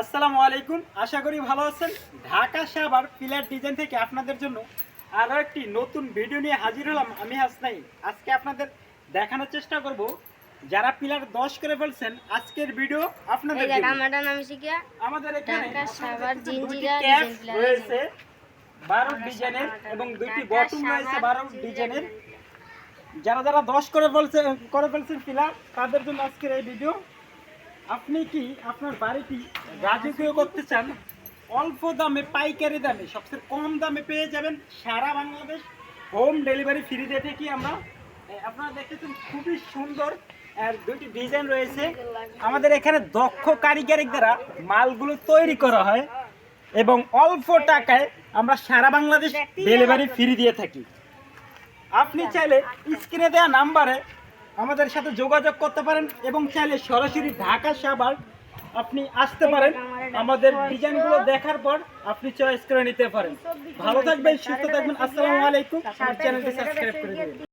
আসসালামু আলাইকুম। আশা করি ভালো আছেন। ঢাকা সাবার পিলার ডিজাইন থেকে আপনাদের জন্য আরও একটি নতুন ভিডিও নিয়ে হাজির হলাম আমি হাসনাই। আজকে আপনাদের দেখানোর চেষ্টা করব। যারা পিলার দশ করে ফেলছেন আজকের ভিডিও আপনাদের আমাদের এখানে রয়েছে বারো ডিজাইনের এবং দুইটি বটম রয়েছে বারো ডিজাইনের। যারা যারা দশ করে বলছে করে ফেলছেন পিলার তাদের জন্য আজকের এই ভিডিও। আপনি কি আপনার বাড়িটি রাজকীয় করতে চান? অল্প দামে পাইকারি দামে সবচেয়ে কম দামে পেয়ে যাবেন সারা বাংলাদেশ। হোম ডেলিভারি ফ্রি রেটে কি আমরা আপনারা দেখতেছেন খুবই সুন্দর আর দুইটি ডিজাইন রয়েছে। আমাদের এখানে দক্ষ কারিগরের দ্বারা মালগুলো তৈরি করা হয় এবং অল্প টাকায় আমরা সারা বাংলাদেশ ডেলিভারি ফ্রি দিয়ে থাকি। আপনি চাইলে স্ক্রিনে দেওয়া নাম্বারে আমাদের সাথে যোগাযোগ করতে পারেন এবং চাইলে সরাসরি ঢাকা সাবার আপনি আসতে পারেন। আমাদের ডিজাইনগুলো দেখার পর আপনি চয়েস করে নিতে পারেন। ভালো থাকবেন সুস্থ থাকবেন। আসসালামু আলাইকুম। আমার চ্যানেলটি সাবস্ক্রাইব করে দেবেন।